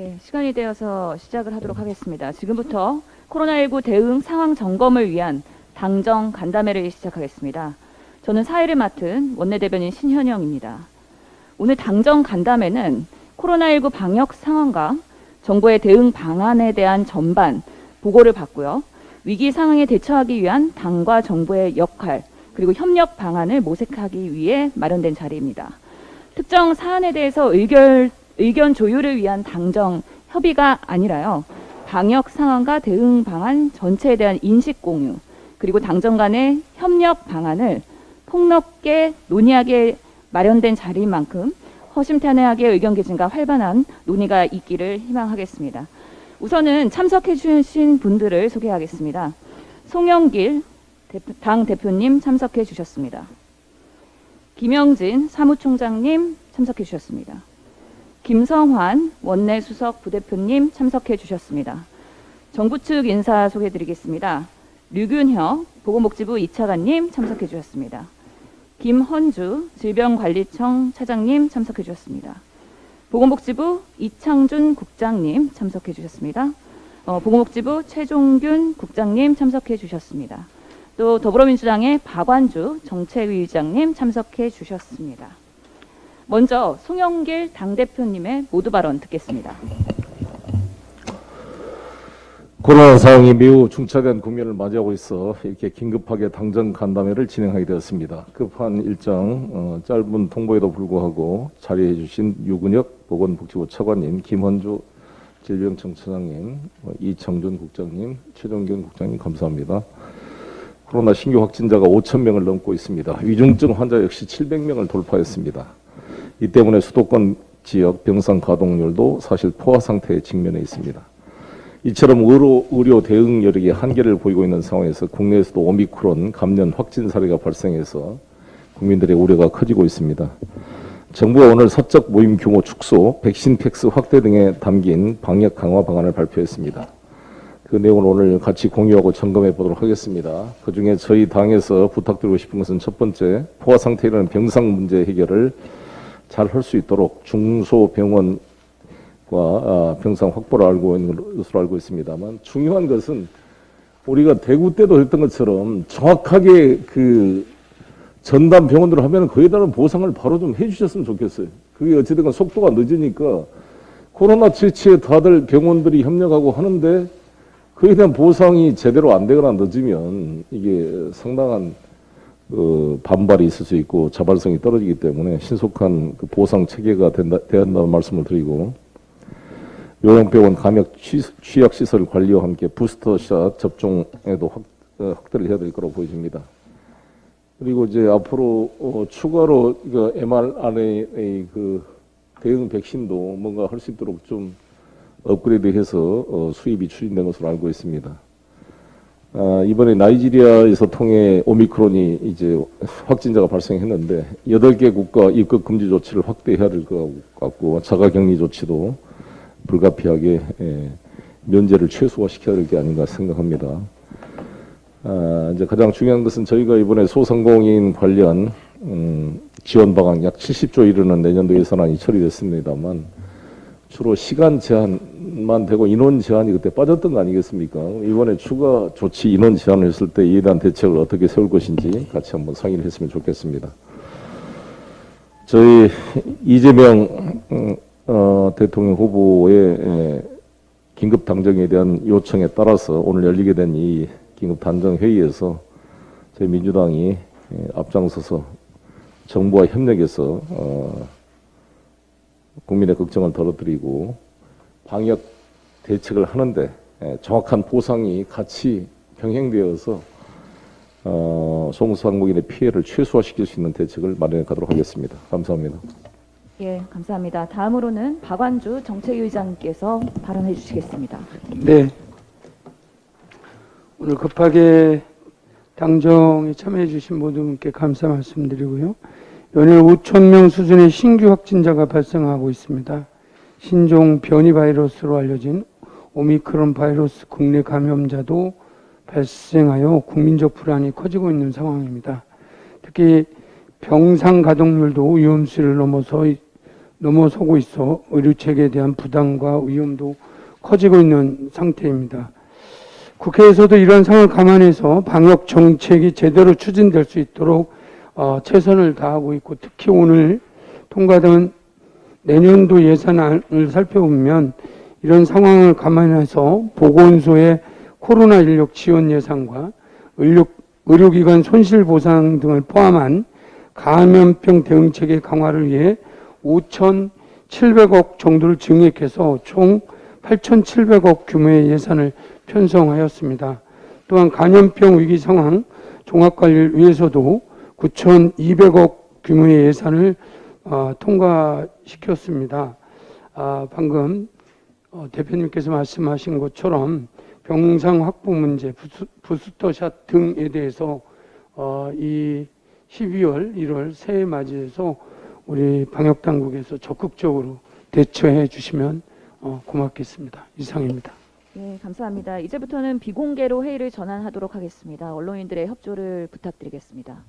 예, 시간이 되어서 시작을 하도록 하겠습니다. 지금부터 코로나19 대응 상황 점검을 위한 당정 간담회를 시작하겠습니다. 저는 사회를 맡은 원내대변인 신현영입니다. 오늘 당정 간담회는 코로나19 방역 상황과 정부의 대응 방안에 대한 전반 보고를 받고요. 위기 상황에 대처하기 위한 당과 정부의 역할 그리고 협력 방안을 모색하기 위해 마련된 자리입니다. 특정 사안에 대해서 의결, 의견 조율을 위한 당정 협의가 아니라요. 방역 상황과 대응 방안 전체에 대한 인식 공유, 그리고 당정 간의 협력 방안을 폭넓게 논의하게 마련된 자리인 만큼 허심탄회하게 의견 개진과 활발한 논의가 있기를 희망하겠습니다. 우선은 참석해 주신 분들을 소개하겠습니다. 송영길 대표- 당 대표님 참석해 주셨습니다. 김영진 사무총장님 참석해 주셨습니다. 김성환 원내 수석 부대표님 참석해 주셨습니다. 정부 측 인사 소개해 드리겠습니다. 류균혁 보건복지부 2차관님 참석해 주셨습니다. 김헌주 질병관리청 차장님 참석해 주셨습니다. 보건복지부 이창준 국장님 참석해 주셨습니다. 어, 보건복지부 최종균 국장님 참석해 주셨습니다. 또 더불어민주당의 박완주 정책위의장님 참석해 주셨습니다. 먼저 송영길 당대표님의 모두 발언 듣겠습니다. 코로나 상황이 매우 중차대한 국면을 맞이하고 있어 이렇게 긴급하게 당정 간담회를 진행하게 되었습니다. 급한 일정, 어, 짧은 통보에도 불구하고 자리해 주신 유근혁 보건복지부 차관님, 김헌주 질병청처장님, 어, 이청준 국장님, 최종균 국장님 감사합니다. 코로나 신규 확진자가 5천 명을 넘고 있습니다. 위중증 환자 역시 700명을 돌파했습니다. 이 때문에 수도권 지역 병상 가동률도 사실 포화 상태에 직면해 있습니다. 이처럼 의료, 의료 대응 여력이 한계를 보이고 있는 상황에서 국내에서도 오미크론 감염 확진 사례가 발생해서 국민들의 우려가 커지고 있습니다. 정부가 오늘 사적 모임 규모 축소, 백신 팩스 확대 등에 담긴 방역 강화 방안을 발표했습니다. 그 내용을 오늘 같이 공유하고 점검해 보도록 하겠습니다. 그 중에 저희 당에서 부탁드리고 싶은 것은 첫 번째, 포화 상태라는 병상 문제 해결을 잘 할 수 있도록 중소병원 과 아, 병상 확보를 알고 있는 것으로 알고 있습니다만 중요한 것은 우리가 대구 때도 했던 것처럼 정확하게 그 전담 병원으로 하면 그에 따른 보상을 바로 좀 해주셨으면 좋겠어요. 그게 어찌됐건 속도가 늦으니까 코로나 처치에 다들 병원들이 협력하고 하는데 그에 대한 보상이 제대로 안 되거나 늦으면 이게 상당한 그 반발이 있을 수 있고 자발성이 떨어지기 때문에 신속한 그 보상 체계가 된다, 돼야 한다는 말씀을 드리고 요양병원 감염 취- 취약시설 관리와 함께 부스터샷 접종에도 확, 어, 확대를 해야 될 거라고 보여집니다. 그리고 이제 앞으로 어, 추가로 그 mRNA 그 대응 백신도 뭔가 할 수 있도록 좀 업그레이드해서 어, 수입이 추진된 것으로 알고 있습니다. 아, 이번에 나이지리아에서 통해 오미크론이 이제 확진자가 발생했는데 8개 국가 입국 금지 조치를 확대해야 될 것 같고 자가 격리 조치도 불가피하게 예, 면제를 최소화시켜야 될 게 아닌가 생각합니다. 아, 이제 가장 중요한 것은 저희가 이번에 소상공인 관련 음, 지원 방안 약 70조 이르는 내년도 예산안이 처리됐습니다만 주로 시간 제한 만 되고 인원 제한이 그때 빠졌던 거 아니겠습니까? 이번에 추가 조치 인원 제한을 했을 때 이에 대한 대책을 어떻게 세울 것인지 같이 한번 상의를 했으면 좋겠습니다. 저희 이재명 음, 어, 대통령 후보의 에, 긴급 당정에 대한 요청에 따라서 오늘 열리게 된 이 긴급 단정 회의에서 저희 민주당이 에, 앞장서서 정부와 협력해서 어, 국민의 걱정을 덜어드리고 방역 대책을 하는데 에, 정확한 보상이 같이 병행되어서 어, 소상공인의 피해를 최소화시킬 수 있는 대책을 마련해 가도록 하겠습니다. 감사합니다. 예, 감사합니다. 다음으로는 박완주 정책위의장께서 발언해 주시겠습니다. 네. 오늘 급하게 당정에 참여해 주신 모든 분께 감사 말씀드리고요. 연일 5천 명 수준의 신규 확진자가 발생하고 있습니다. 신종 변이 바이러스로 알려진 오미크론 바이러스 국내 감염자도 발생하여 국민적 불안이 커지고 있는 상황입니다. 특히 병상 가동률도 위험수를 넘어서 넘어서고 있어 의료 체계에 대한 부담과 위험도 커지고 있는 상태입니다. 국회에서도 이러한 상황을 감안해서 방역 정책이 제대로 추진될 수 있도록 어, 최선을 다하고 있고 특히 오늘 통과된 내년도 예산안을 살펴보면 이런 상황을 감안해서 보건소의 코로나 인력 지원 예산과 의료, 의료기관 손실 보상 등을 포함한 감염병 대응체계 강화를 위해 5,700억 정도를 증액해서 총 8,700억 규모의 예산을 편성하였습니다. 또한 감염병 위기 상황 종합관리를 위해서도 9,200억 규모의 예산을 어, 통과시켰습니다. 아, 방금 어, 대표님께서 말씀하신 것처럼 병상 확보 문제, 부스, 부스 터샷 등에 대해서 어, 이 12월, 1월 새해 맞이해서 우리 방역 당국에서 적극적으로 대처해 주시면 어, 고맙겠습니다. 이상입니다. 네, 감사합니다. 이제부터는 비공개로 회의를 전환하도록 하겠습니다. 언론인들의 협조를 부탁드리겠습니다.